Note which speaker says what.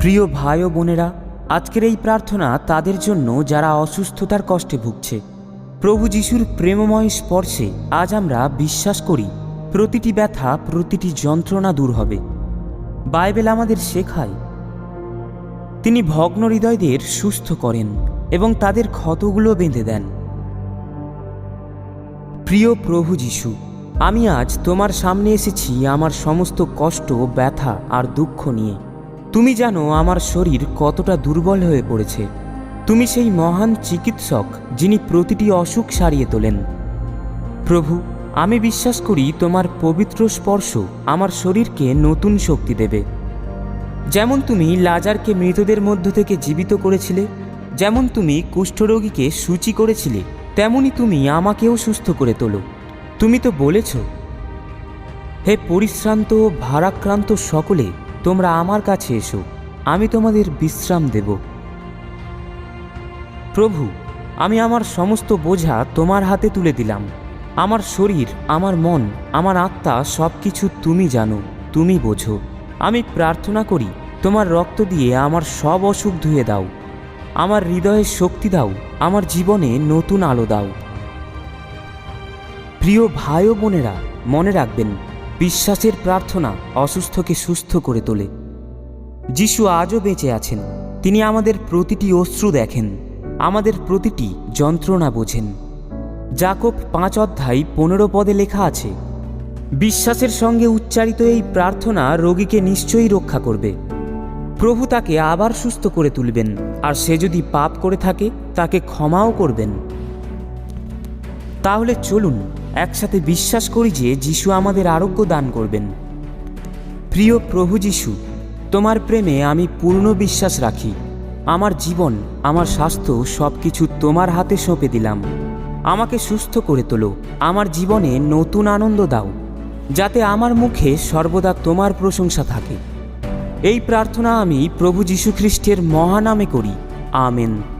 Speaker 1: প্রিয় ভাই ও বোনেরা, আজকের এই প্রার্থনা তাদের জন্য যারা অসুস্থতার কষ্টে ভুগছে। প্রভু যিশুর প্রেমময় স্পর্শে আজ আমরা বিশ্বাস করি, প্রতিটি ব্যথা, প্রতিটি যন্ত্রণা দূর হবে। বাইবেল আমাদের শেখায়, তিনি ভগ্ন হৃদয়দের সুস্থ করেন এবং তাদের ক্ষতগুলো বেঁধে দেন। প্রিয় প্রভু যিশু, আমি আজ তোমার সামনে এসেছি আমার সমস্ত কষ্ট, ব্যথা আর দুঃখ নিয়ে। তুমি জানো আমার শরীর কতটা দুর্বল হয়ে পড়েছে। তুমি সেই মহান চিকিৎসক যিনি প্রতিটি অসুখ সারিয়ে তোলেন। প্রভু, আমি বিশ্বাস করি তোমার পবিত্র স্পর্শ আমার শরীরকে নতুন শক্তি দেবে। যেমন তুমি লাজারকে মৃতদের মধ্য থেকে জীবিত করেছিলে, যেমন তুমি কুষ্ঠরোগীকে সূচি করেছিলে, তেমনি তুমি আমাকেও সুস্থ করে তোলো। তুমি তো বলেছ, হে পরিশ্রান্ত ও ভারাক্রান্ত সকলে তোমরা আমার কাছে এসো, আমি তোমাদের বিশ্রাম দেব। প্রভু, আমি আমার সমস্ত বোঝা তোমার হাতে তুলে দিলাম। আমার শরীর, আমার মন, আমার আত্মা সব কিছু তুমি জানো, তুমি বোঝো। আমি প্রার্থনা করি, তোমার রক্ত দিয়ে আমার সব অসুখ ধুয়ে দাও। আমার হৃদয়ে শক্তি দাও, আমার জীবনে নতুন আলো দাও। প্রিয় ভাই ও বোনেরা, মনে রাখবেন বিশ্বাসের প্রার্থনা অসুস্থকে সুস্থ করে তোলে। যিশু আজও বেঁচে আছেন। তিনি আমাদের প্রতিটি অশ্রু দেখেন। আমাদের প্রতিটি যন্ত্রণা বোঝেন। জাকব পাঁচ অধ্যায় পনেরো পদে লেখা আছে, বিশ্বাসের সঙ্গে উচ্চারিত এই প্রার্থনা রোগীকে নিশ্চয়ই রক্ষা করবে। প্রভু তাকে আবার সুস্থ করে তুলবেন, আর সে যদি পাপ করে থাকে, তাকে ক্ষমাও করবেন। তাহলে চলুন একসাথে বিশ্বাস করি যে যিশু আমাদের আরোগ্য দান করবেন। প্রিয় প্রভু যিশু, তোমার প্রেমে আমি পূর্ণ বিশ্বাস রাখি। আমার জীবন, আমার স্বাস্থ্য সব কিছু তোমার হাতে সঁপে দিলাম। আমাকে সুস্থ করে তোলো, আমার জীবনে নতুন আনন্দ দাও, যাতে আমার মুখে সর্বদা তোমার প্রশংসা থাকে। এই প্রার্থনা আমি প্রভু যীশু খ্রিস্টের মহানামে করি। আমেন।